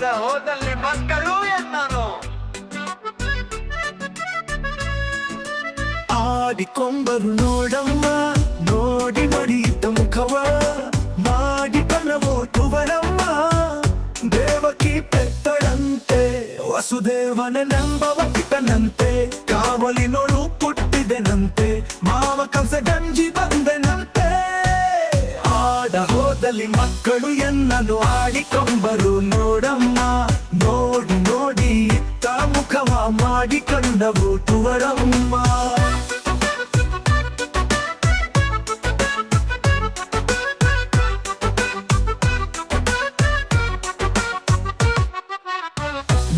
ಆಡ ಹೋದಲ್ಲಿ ಮಕ್ಕಳು ಎನ್ನನು ಆಡಿಕೊಂಬರು ನೋಡಮ್ಮ, ನೋಡಿ ಮಡಿಯಿದ್ದ ಮುಖವ, ಮಾಡಿ ತುವರಮ್ಮ. ದೇವಕಿ ಪೆತ್ತಳಂತೆ, ವಸುದೇವನ ನಂಬವ ಕಿತನಂತೆ ಕಾವಲಿನೊಳು ಪುಟ್ಟಿದೆನಂತೆ ಮಾವ ಕಂಸ ಗಂಜಿ ಬಂದೆನಂತೆ. ಆಡ ಹೋದಲ್ಲಿ ಮಕ್ಕಳು ಎನ್ನನು ಆಡಿಕೊಂಬರು ಮಾಡಿಕೊಂಡವು ತುವರಮ್ಮ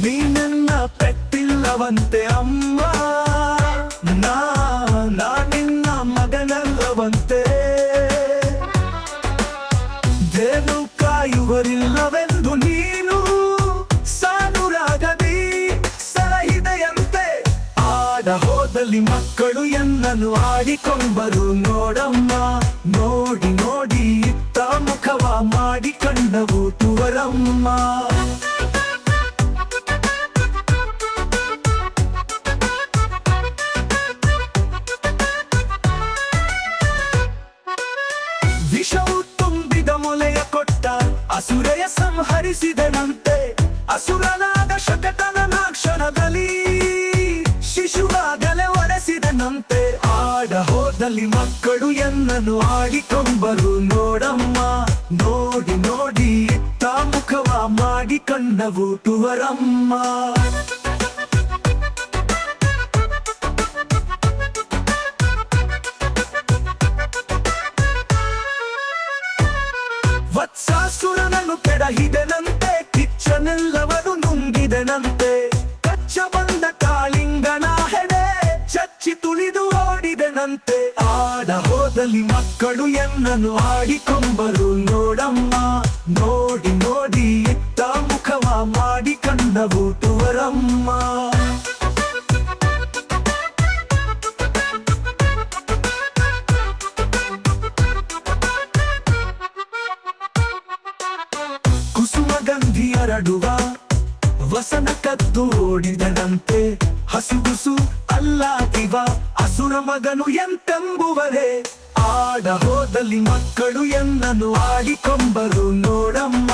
ನೀ ನನ್ನ ಪೆಟ್ಟಿಲ್ಲವಂತೆ ಅಮ್ಮ ನಾ ನಾ ನಿನ್ನ ಮಗನಲ್ಲವಂತೆ ದೇನು ಕಾಯುವರಿಲ್ಲವೆಂದು ಹೋದಲ್ಲಿ ಮಕ್ಕಳು ಎನ್ನನು ಆಡಿಕೊಂಬರು ನೋಡಮ್ಮ. ನೋಡಿ ನೋಡಿ, ಇತ್ತ ಮುಖವ ಮಾಡಿಕೊಂಡವು ತುವರಮ್ಮ. ವಿಷವು ತುಂಬಿದ ಮೊಲೆಯ ಕೊಟ್ಟ ಅಸುರಯ ಸಂಹರಿಸಿದನಂತೆ. ಅಸುರನಾದ ಎನ್ನನು ಆಡಿಕೊಂಬರು ನೋಡಮ್ಮ. ನೋಡಿ ನೋಡಿ ತಾಮುಖವ ಮುಖವ ಮಾಡಿಕೊಂಡವು ತುವರಮ್ಮ ವತ್ಸಾಸುರನನ್ನು ಕೆಡಹಿದನಂತೆ ಕಿಚ್ಚನೆಲ್ಲವನು ನುಂಗಿದೆನಂತೆ. ಓಡಿದೆನಂತೆ ಆಡ ಹೋದಲ್ಲಿ ಮಕ್ಕಳು ಎನ್ನನು ಆಡಿಕೊಂಬರು ನೋಡಮ್ಮ, ನೋಡಿ ನೋಡಿ ಇತ್ತ ಮುಖವ ಮಾಡಿಕೊಂಡವು ತುವರಮ್ಮ. ಕುಸುಮ ಗಂಧಿ ಹರಡುವ, ವಸನ ಕದ್ದು ಓಡಿದನಂತೆ. ಹಸುಗುಸು ಅಲ್ಲಾದಿವ ಅಸುರ ಮಗನು ಎಂತೆಂಬುವರೇ. ಆಡ ಹೋದಲ್ಲಿ ಮಕ್ಕಳು ಎನ್ನನು ಆಡಿಕೊಂಬರು ನೋಡಮ್ಮ.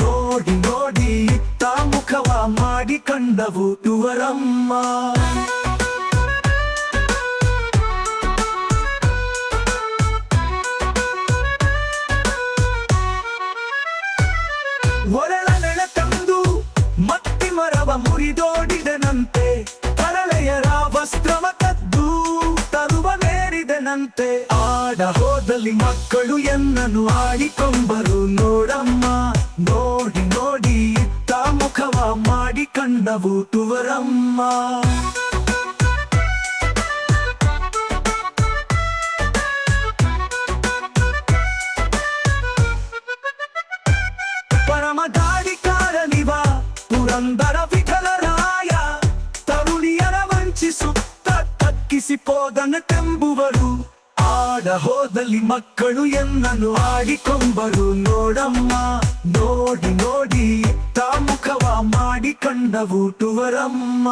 ನೋಡಿ ನೋಡಿ, ಇತ್ತ ಮುಖವ ಮಾಡಿಕೊಂಡವು ತುವರಮ್ಮ ಒರಳ ನೆಳೆ ತಂದು ಮತ್ತಿ ಮರವ ಮುರಿದೋಡಿದನಂತೆ ನೇರಿದನಂತೆ ಆಡ ಹೋದಲ್ಲಿ ಮಕ್ಕಳು ಎನ್ನನು ಆಡಿಕೊಂಬರು ನೋಡಮ್ಮ ನೋಡಿ ನೋಡಿ ಇತ್ತ ಮುಖವ ಮಾಡಿಕೊಂಡವು ತುವರಮ್ಮ ಪರಮ ದಾಡಿಕಾರನಿವ ಪುರಂದರ ವಿಠಲರಾಯ ತರುಣಿಯರ ವಂಚಿಸುತ್ತ ತಕ್ಕಿಸಿ ತೆಂಬುವರು ಆಡ ಹೋದಲ್ಲಿ ಮಕ್ಕಳು ಎನ್ನನ್ನು ಆಡಿಕೊಂಬರು. ನೋಡಮ್ಮ ನೋಡಿ ನೋಡಿ ತಾಮುಖವ ಮಾಡಿ ಮಾಡಿಕೊಂಡವು ಟುವರಮ್ಮ.